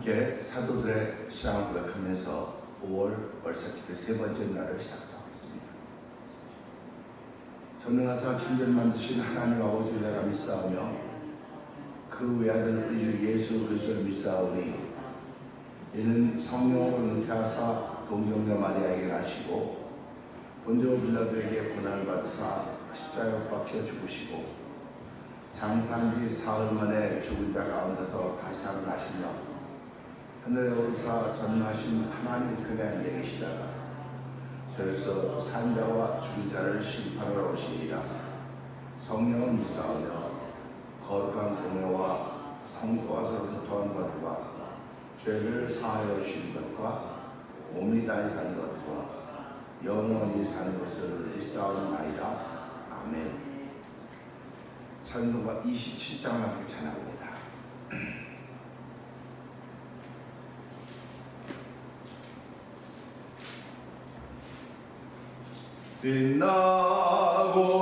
함께 사도들의 시장을 고백하면서 5월 월사기도 세 번째 날을 시작하겠습니다. 전능하사 천지를 만드신 하나님 아버지를 내가 믿사오며 그 외아들 우리 주 예수 그리스도를 믿사오니 이는 성령으로 잉태하사 동정녀 마리아에게 나시고 본디오 빌라도에게 고난을 받으사 십자가에 못 박혀 죽으시고 장사한 지 사흘 만에 죽은 자 가운데서 다시 살아나시며 하늘에 오르사 전능하신 하나님 편에 앉아 계시다가 저에서 산자와 죽은 자를 심판하러 오시리라. 성령을 믿사오며 거룩한 공회와 성도와 서로 도한 것과 죄를 사하여 주신 것과 몸이 다히 사는 것과 영원히 사는 것을 믿사오나이다. 아멘. 찬송가 27장을 함께 찬양합니다 빛나고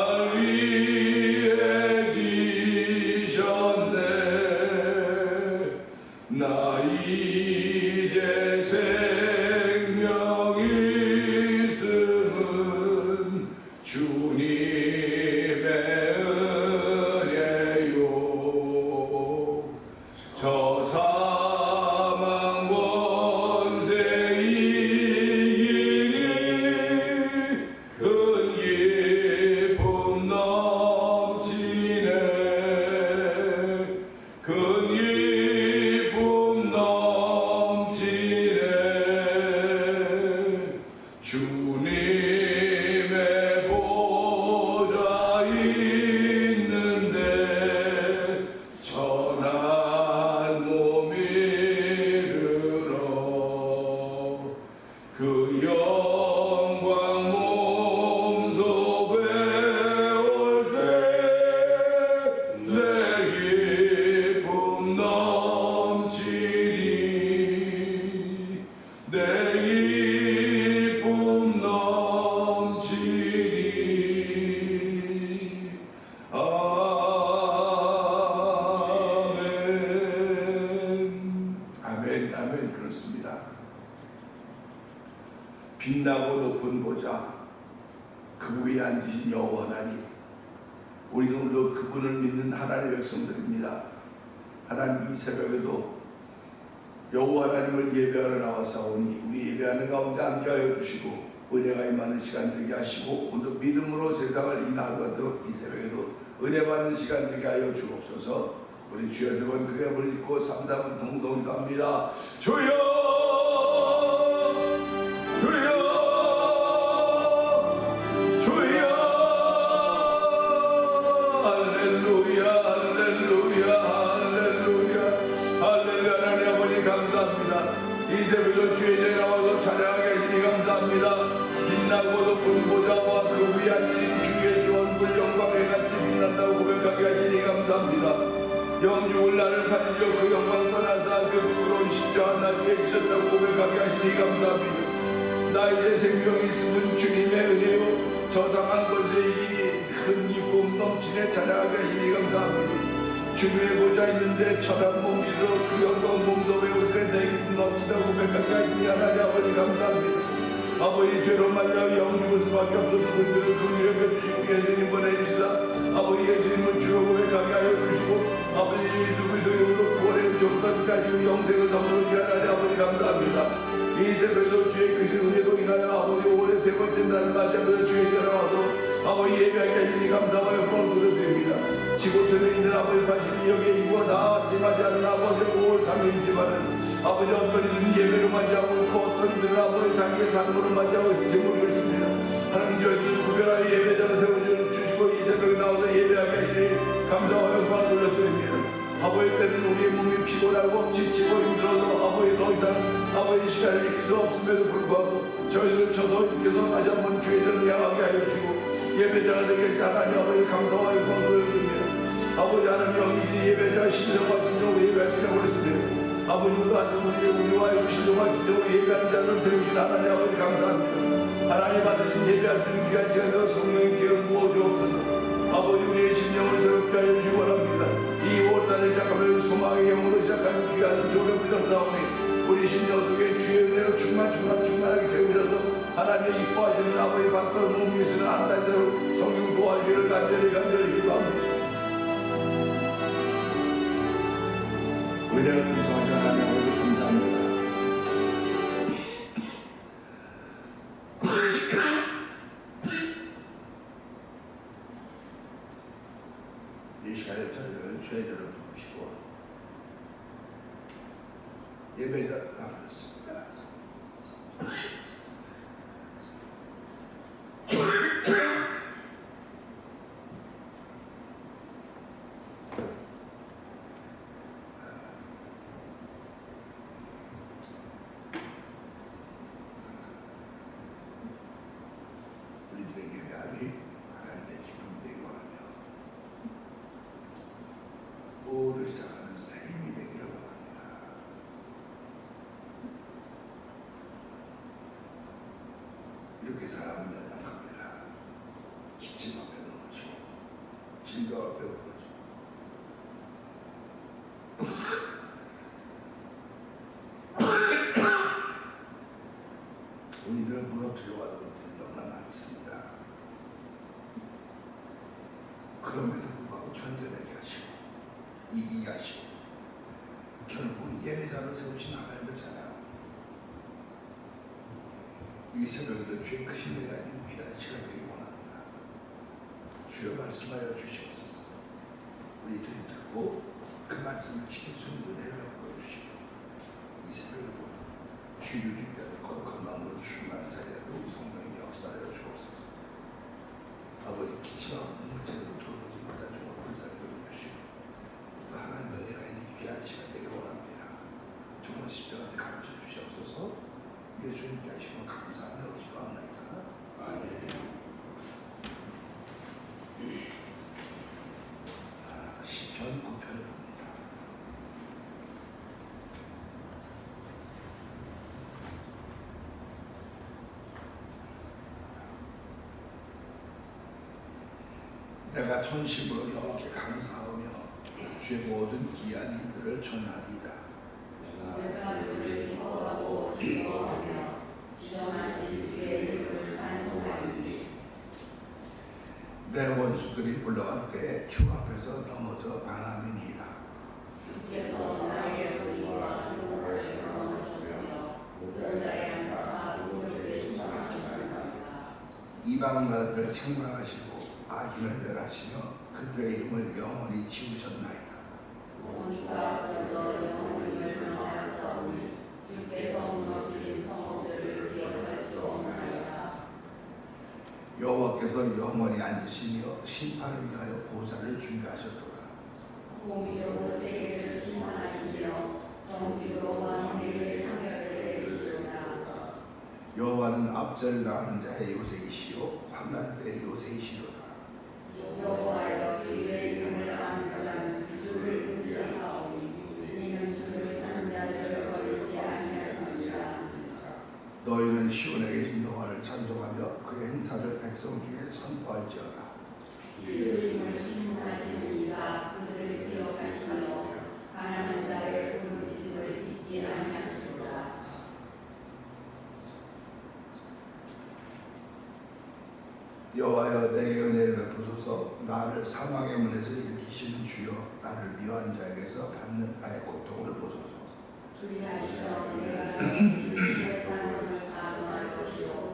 날 이 새벽에도 여호와 하나님을 예배하러 나왔사오니 우리 예배하는 가운데 함께하여 주시고 은혜가 임하는 시간 되게 하시고 오늘 믿음으로 세상을 인하고도 이 새벽에도 은혜 받는 시간 되게 하여 주옵소서 우리 주여 세번 크게 부르고 삼삼 동동 갑니다 주여 주여 위해 주셨다고 고백하게 하시니 감사합니다. 나 이제 생명이 있으면 주님의 은혜요 저상한 것에 이기니 큰 기쁨 넘치네 찬양하게 하시니 감사합니다. 주님의 보좌 있는데 천한 몸시로 그 영광 몸도 외우고 내 기쁨 넘치다고 고백하게 하시니 하나님 아버지 감사합니다. 아버지 죄로 말려 영육을 수밖에 없는 분들을 긍휼히 여겨주시고 예수님 보내주시다 아버지 예수님을 주로 고백하게 하여 주시고 아버지 예수 그리스도 이름으로 구원의 조건까지 영생을 선물로 하나님 아버지 감사합니다. 이 새벽에도 주의 크신 은혜로 인하여 아버지 올해 세 번째 날을 맞이하면서 주의 전에 와서. 아버지 예배하게 하시니 감사하여 영광을 드립니다. 지구촌에 있는 아버지 82역의 인구가 다 같이 맞이하는 아버지 5월 3일이지만은 아버지 어떤 이들은 예배를 맞이하고 있고 어떤 이들은 아버지 자기의 삶으로 맞이하고 있을지 모르겠습니다. 하나님 저희들 구별하여 예배자를 세워주시고 이 새벽에 나와서 예배하게 하시니 돌려드립니다 아버지 때는 우리의 몸이 피곤하고 지치고 힘들어도 아버지 더 이상 아버지 시간을 이길 수 없음에도 불구하고 저희를 쳐서 이께서 다시 한번 주의 전을 향하게 하여 주시고 예배자가 하신 하나님 아버지 감사와 영광을 돌려드립니다 아버지 하나님 영이신 예배자 신령과 진정으로 예배하시려고 했습니다 아버지도 아주 우리의 우리와 신령과 진정으로 예배하는 자를 세우신 하나님 아버지 감사합니다. 하나님 받으신 있는 귀한 시간에서 성령의 기름 부어주옵소서. 아버지 우리의 심령을 새롭게 하여 주시기 원합니다 이 5월달을 시작하면 소망의 영으로 시작하는 귀한 조를 믿었사오니 우리 심령 속에 주의 은혜로 충만 충만 충만하게 세우셔서 하나님 이뻐하시는 아버지 밖으로 몸이시는 한 달대로 성령 도와주기를 간절히 간절히 기도합니다. 하나님 아버지 감사합니다 이 시간에 저희를 죄들을 부으시고 예배자가 되었습니다. 이렇게 사람은 연약합니다. 기침 앞에 넘어지고 진도 앞에 넘어지고 우리들을 무너뜨려가는 것들이 너무나 많이 있습니다. 그럼에도 불구하고 견뎌내게 하시고 이기게 하시고 결국은 예배자로 세우신 하나님을 찬양합니다. 이 새벽에도 주의 크신 은혜가 있는 귀한 시간 되기 원합니다. 주여 말씀하여 주시옵소서. 우리들이 듣고 그 말씀을 지킬 수 있는 은혜를 보여주시고 이 새벽에도 주를 준비하는 거룩한 마음으로 충만한 자리에도 성령의 역사하여 주옵소서. 아버지 기치와 문체로 들어오지 못한 종을 불쌍히 여겨주시고 또 하나님 은혜가 있는 귀한 시간 되기 원합니다. 정말 십자가를 가르쳐 주시옵소서 예수님 계시면 감사하며 기도합니다. 아멘. 아, 시편 9편을 봅니다. 내가 전심으로 여호와께 감사하며 주의 모든 귀한 일들을 전하리이다. 내가 주를 기뻐하고 즐거워하며 지정하신 주의 이름을 찬송하리니 내 원수들이 불러갈 때에 주 앞에서 넘어져 방함이니이다. 주께서 나에게 의와 충성을 경험하셨으며 보좌에 앉아 우리를 신방하셨습니다. 이방 나라들을 책망하시고 악인을 멸하시며 그들의 이름을 영원히 지우셨나이다. 원수가 그래서 영혼을 멸망하였사오니 주께서 무너뜨린 성읍들을 기억할 수 없나이다. 여호와께서 영원히 앉으시며 심판을 위하여 보좌를 준비하셨도다. 공의로 세계를 심판하시며 정직으로 만민에게 판결을 내리시도다. 여호와는 압절 당하는 자의 요새이시요 환난 때의 요새이시로다. 여호와여 주의 이름을 아는 자는 주를 의지하오니 이는 주를 사는 자들을 버리지 아니하시느니라. 너희는 시온에 계 신 여호와를 찬송하며 그의 행사를 백성 중에 선포할지어다. 그들임을 신문하시는 이가 그들을 기억하시며 가난한 자의 부르짖음을 잊지 아니하시도다. 여호와여 내게 은혜를 베푸소서 나를 사망의 문에서 일으키시는 주여 나를 미워한 자에게서 받는 나의 고통을 보소서 주의하시어 내가 주의 찬송을 가져갈 것이요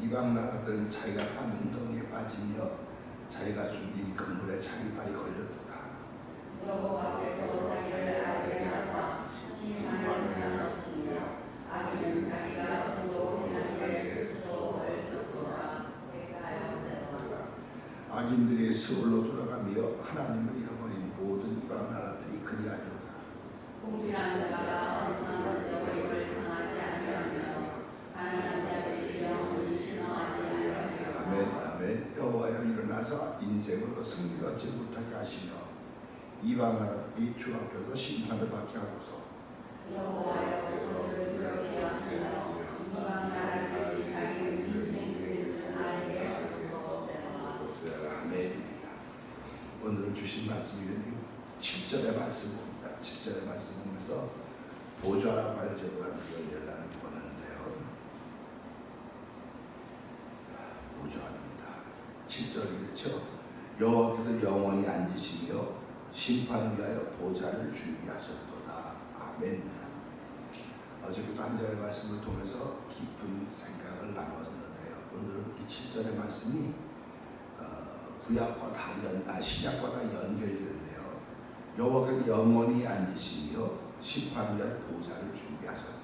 이방 나라들은 자기가 판 웅덩이에 빠지며 자기가 숨긴 그물에 자기 발이 스스로. 백가하였으나 악인들이 스올로 돌아가며 하나님을 잃어버린 모든 이방 나라들이 그리하리로다 공필한 자가 항상 잊어버림을 당하지 아니하며 가난한 자들이 영원히 신앙하지 아니하리라. 아멘 아멘 여호와여 일어나서 인생으로 승리를 얻지 못하게 하시며 이방 나라들이 주 앞에서 심판을 받게 하소서. 아멘입니다. 오늘은 주신 말씀이 7절의 말씀입니다. 7절의 말씀 보면서 보좌라고 하는 제도라는 연결을 나누기 원하는데요. 보좌입니다. 7절이 그렇죠. 여호와께서 영원히 앉으시며 심판을 위하여 보좌를 준비하셨도다. 아멘. 어제부터 한 절의 말씀을 통해서 깊은 생각을 나누었는데요. 오늘은 이 7절의 말씀이 어, 구약과 다 연, 아, 신약과 다 연결되는데요. 여호와께서 영원히 앉으시며 위하여 보좌를 준비하셨다.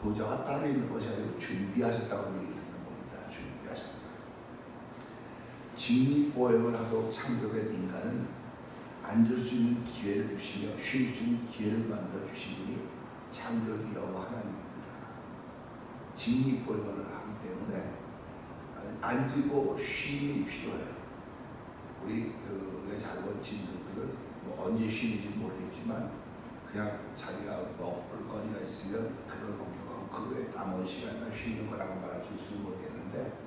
보좌가 따로 있는 것이 아니고 준비하셨다고 얘기 듣는 겁니다. 준비하셨다. 직립보행을 하고 창조된 인간은 앉을 수 있는 기회를 주시며 쉴 수 있는 기회를 만들어 주신 분이 창조주 여호와 하나님입니다. 직립보행을 하기 때문에 앉고 쉼이 필요해요. 우리 그 우리가 잘본 진들들은 뭐 언제 쉬는지 모르겠지만 그냥 자기가 먹을 거리가 있으면 그걸 먹고 그 외에 남은 시간을 쉬는 거라고 말할 수 있을지 모르겠는데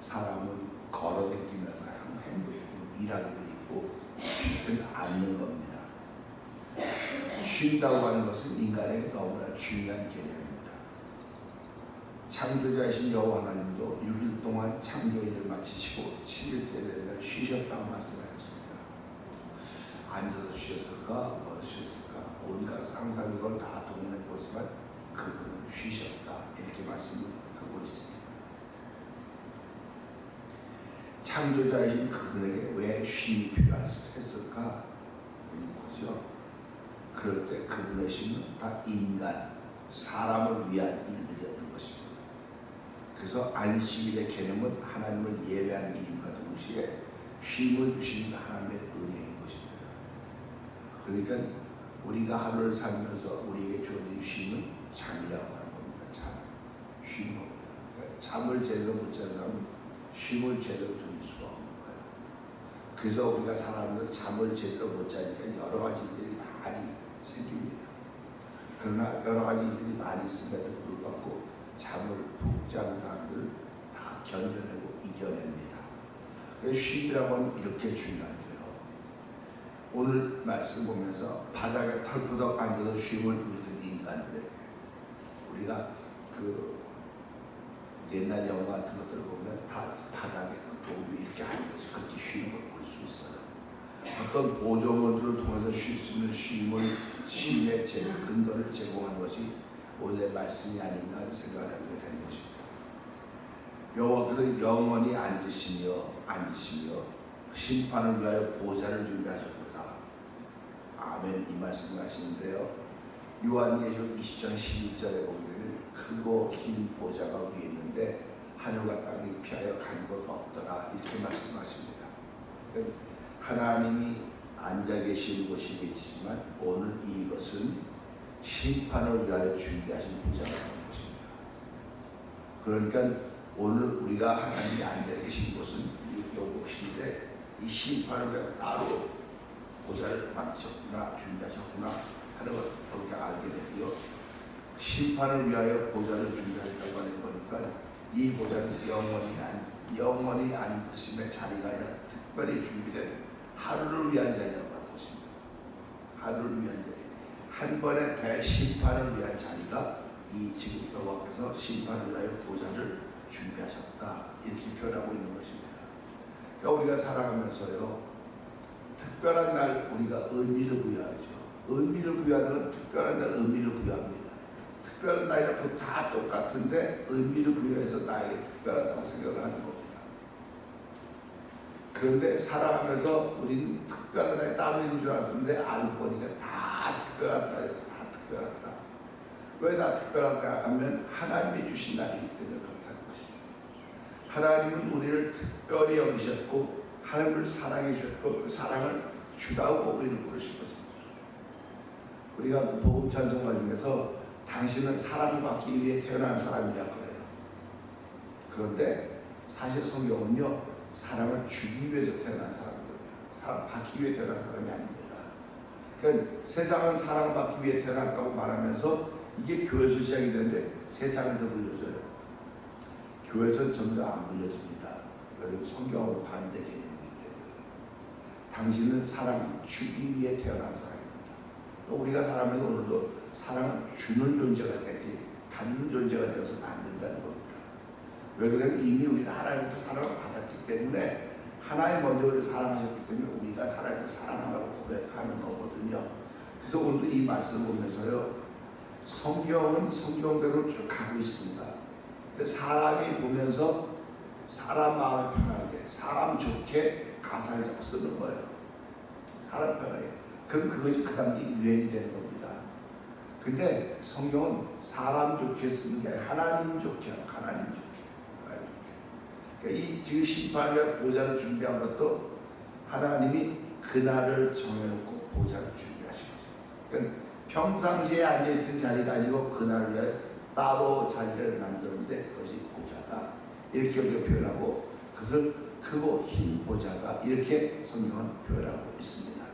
사람은 걸어 다니면서 한 행복이 일하기도 있고 쉬지 않는 겁니다. 쉰다고 하는 것은 인간에게 너무나 중요한 개념입니다. 창조자이신 여호와 하나님도 6일 동안 창조일을 마치시고 7일째 되는 날 쉬셨다고 말씀하셨습니다. 앉아서 쉬었을까, 뭐 쉬었을까, 온갖 상상력을 다 동원해 보지만 그분은 쉬셨다 이렇게 말씀하고 있습니다. 창조자이신 그분에게 왜 쉼이 필요했을까? 거죠. 그럴 때 그분의 쉼은 다 인간, 사람을 위한 일들이었던 것입니다. 그래서 안식일의 개념은 하나님을 예배한 일임과 동시에 쉼을 주시는 하나님의 은혜인 것입니다. 그러니까 우리가 하루를 살면서 우리에게 주어진 쉼은 잠이라고 하는 겁니다. 잠, 쉼. 그러니까 잠을 제대로 못 자는 사람은 쉼을 제대로 누릴 수가 없는 거예요. 그래서 우리가 사람들 잠을 제대로 못 자니까 여러 가지 일들이 많이 생깁니다. 그러나 여러 가지 일들이 많이 있음에도 불구하고 잠을 푹 자는 사람들 다 견뎌내고 이겨냅니다. 그래서 쉼이라고 하면 이렇게 중요한데요. 오늘 말씀 보면서 바닥에 털푸덕 앉아서 쉼을 누리는 인간들에게 우리가 그 옛날 영화 같은 것들을 보면 다 바닥에 도구 이렇게 앉아서 그렇게 쉬는 있어요. 어떤 보조물들을 통해서 쉴 수 있는 쉼을 쉼의 제 근거를 제공하는 것이 오늘 말씀이 아닌가 생각을 하게 되는 것입니다. 여호와께서 영원히 앉으시며 앉으시며 심판을 위하여 보좌를 준비하셨도다. 아멘 이 말씀을 하시는데요. 요한계시록 20장 11절에 보게 되면 크고 긴 보좌가 위에 있는데 하늘과 땅이 피하여 간 곳 없더라 이렇게 말씀하십니다. 하나님이 앉아 계신 곳이겠지만 오늘 이것은 심판을 위하여 준비하신 보좌라는 것입니다. 그러니까 오늘 우리가 하나님이 앉아 계신 곳은 이곳인데 이 심판을 위하여 따로 보좌를 만드셨구나 준비하셨구나 하는 걸 우리가 알게 되고요. 심판을 위하여 보좌를 준비하셨다고 하는 거니까 이 보좌는 영원히 안 영원히 앉으심의 자리가 아니라 특별히 준비된 하루를 위한 자리라고 것입니다. 하루를 위한 자리. 한 번의 대심판을 위한 자리가 이 지금 여호와께서 심판을 위하여 보좌를 준비하셨다 이렇게 표현하고 있는 것입니다. 그러니까 우리가 살아가면서요 특별한 날 우리가 의미를 부여하죠. 의미를 부여하는 건 특별한 날 의미를 부여합니다. 특별한 날이라고 다 똑같은데 의미를 부여해서 나에게 특별하다고 생각을 하는 겁니다. 그런데 살아가면서 우리는 특별한 날이 따로 있는 줄 알았는데 알고 보니까 다 특별하다, 다 특별하다. 왜 다 특별하다 하면 하나님이 주신 날이기 때문에 그렇다는 것입니다. 하나님은 우리를 특별히 여기셨고 하나님을 사랑해 주셨고 그 사랑을 주라고 우리를 부르신 것입니다. 우리가 그 복음 찬송가 중에서 당신은 사랑받기 위해 태어난 사람이라 그래요. 그런데 사실 성경은요 사랑을 주기 위해서 태어난 사람이거든요. 사랑받기 위해 태어난 사람이 아닙니다. 그러니까 세상은 사랑받기 위해 태어났다고 말하면서 이게 교회에서 시작이 되는데 세상에서 불려져요. 교회에서는 전부 다안 불려집니다. 왜냐면 성경하고 반대 개념이기 때문에. 당신은 사랑 주기 위해 태어난 사람입니다. 또 우리가 살아가면서 오늘도 사랑을 주는 존재가 되지 받는 존재가 되어서는 안 된다는 겁니다. 왜 그러냐면 이미 우리는 하나님부터 사랑을 받았기 때문에 하나님 먼저 우리를 사랑하셨기 때문에 우리가 하나님을 사랑한다고 고백하는 거거든요. 그래서 오늘도 이 말씀 보면서요. 성경은 성경대로 쭉 가고 있습니다. 사람이 보면서 사람 마음을 편하게, 사람 좋게 가사를 자꾸 쓰는 거예요. 사람 편하게. 그럼 그것이 그 단계 유행이 되는 겁니다. 근데 성경은 사람 좋게 쓰는 게 하나님 좋게, 하나님 좋게. 그러니까 이 지금 심판과 보좌를 준비한 것도 하나님이 그날을 정해놓고 보좌를 준비하신 거죠. 그러니까 평상시에 앉아있던 자리가 아니고 그날을 위해 따로 자리를 만드는데 그것이 보좌다. 이렇게 우리가 표현하고 그것을 크고 흰 보좌가 이렇게 성경은 표현하고 있습니다.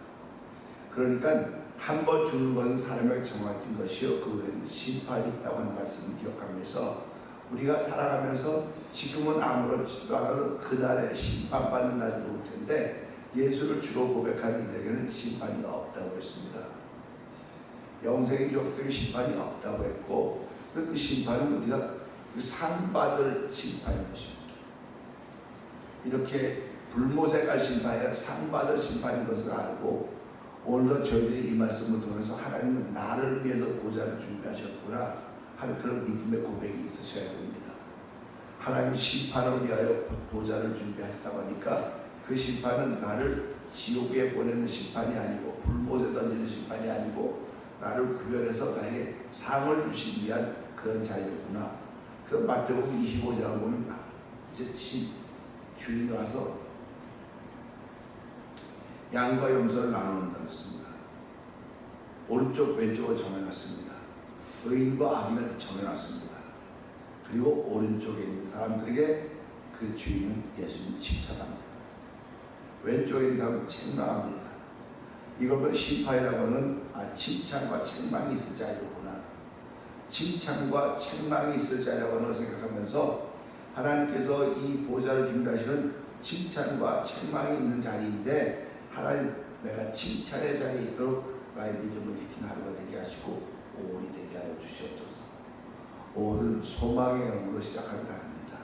그러니까 한번 죽는 것은 사람에게 정확한 것이요 그 외에는 심판이 있다고 하는 말씀을 기억하면서 우리가 살아가면서 지금은 아무렇지도 않아도 그날에 심판받는 날이 올 텐데 예수를 주로 고백하는 이들에게는 심판이 없다고 했습니다. 영생의 유혹들이 심판이 없다고 했고 그래서 그 심판은 우리가 그 상받을 심판인 것입니다. 이렇게 갈 심판이 아니라 상받을 심판인 것을 알고 오늘도 저희들이 이 말씀을 통해서 하나님은 나를 위해서 보좌를 준비하셨구나 하는 그런 믿음의 고백이 있으셔야 됩니다. 하나님 심판을 위하여 보좌를 준비하셨다고 하니까 그 심판은 나를 지옥에 보내는 심판이 아니고 불못에 던지는 심판이 아니고 나를 구별해서 나에게 상을 주시기 위한 그런 자리였구나. 그래서 마태복음 25장을 보면 이제 집 주인이 와서 양과 염소를 나누는다고 했습니다. 오른쪽 왼쪽을 정해놨습니다. 의인과 악인을 정해놨습니다. 그리고 오른쪽에 있는 사람들에게 그 주인은 예수님 칭찬합니다. 왼쪽에 있는 사람은 책망합니다. 이걸 심판이라고 하는 아, 칭찬과 책망이 있을 자리구나. 칭찬과 책망이 있을 자리라고 하는 걸 생각하면서 하나님께서 이 보좌를 준비하시는 칭찬과 책망이 있는 자리인데 하나님 내가 칭찬의 자리에 있도록 나의 믿음을 지키는 하루가 되게 하시고 오월이 되게 하여 주시옵소서. 오월은 소망의 영으로 시작하는 달입니다.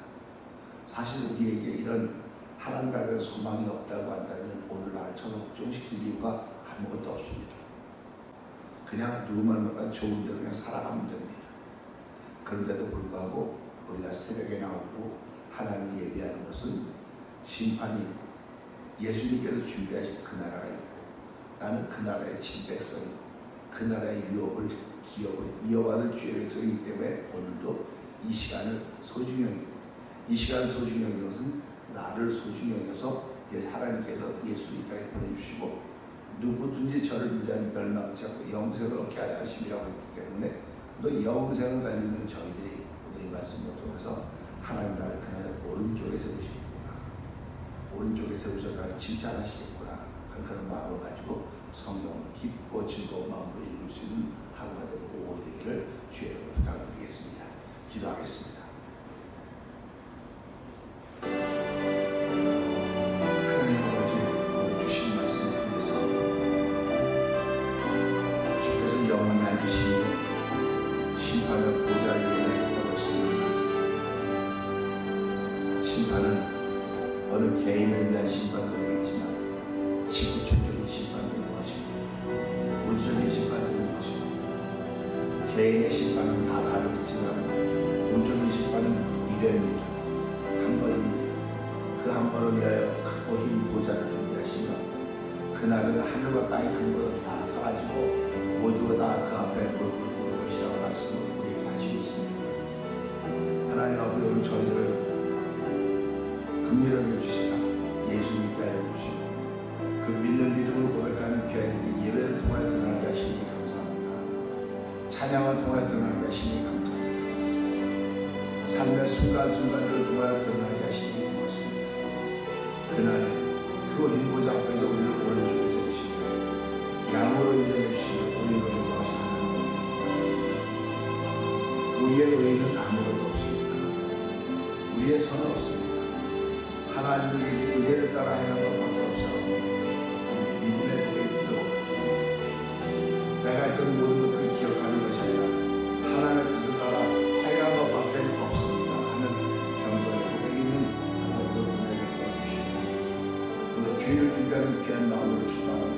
사실 우리에게 이런 하나님 나라의 소망이 없다고 한다면 오늘날 저는 걱정시킬 이유가 아무것도 없습니다. 그냥 누구 말마다 좋은 대로 그냥 살아가면 됩니다. 그런데도 불구하고 우리가 새벽에 나오고 하나님을 예배하는 것은 심판이 예수님께서 준비하신 그 나라가 있고 나는 그 나라의 친백성이고 그 나라의 유업을 기업을 이어받을 주의 백성이기 때문에 오늘도 이 시간을 소중히 여기고 이 시간 소중히 여기는 것은 나를 소중히 여겨서 예, 하나님께서 예수를 이 땅에 보내주시고 누구든지 저를 믿는 멸망치 않고 영생을 얻게 하려 하심이라고 했기 때문에 또 영생을 있는 저희들이 오늘 이 말씀을 통해서 하나님 나를 그날 오른쪽에 세우시겠구나. 오른쪽에 세우셔 나를 칭찬하시겠구나. 그런 마음을 가지고 성경을 깊고 즐거운 마음으로 읽을 수 있는 하루가 되고 오후 되기를 주의 이름으로 부탁드리겠습니다. 기도하겠습니다 다 다르겠지만 우주적인 심판은 미래입니다. 한 번입니다. 그한 번을 위하여 크고 흰 보좌를 준비하시며 그날은 하늘과 땅이 한 번으로 다 사라지고 모두가 다 그 앞에 무릎을 꿇을 것이라고 말씀을 우리에게 하시고 있습니다. 하나님 아버지 오늘 저희를 긍휼하게 주시다 예수 믿게 하여 주시고 그 믿는 믿음을 고백하는 교회들이 예배를 통하여 드러나게 하시니 감사합니다. 찬양을 통하여 드러나게 하시니 감사합니다. 삶의 순간순간을 통하여 드러나게 하시니 고맙습니다. 그날에 그 흰보좌 앞에서 우리를 오른쪽에 세우시고 양으로 인정해주시고 의인으로 하나님을 기도하습니다 우리의 의인은 아무것도 없습니다. 우리의 선은 없습니다. 하나님에게 은혜를 따라 행하는 것밖에 없사오니 믿음의 고백이 필요합니다. 내가 했던 모든 것 받으시고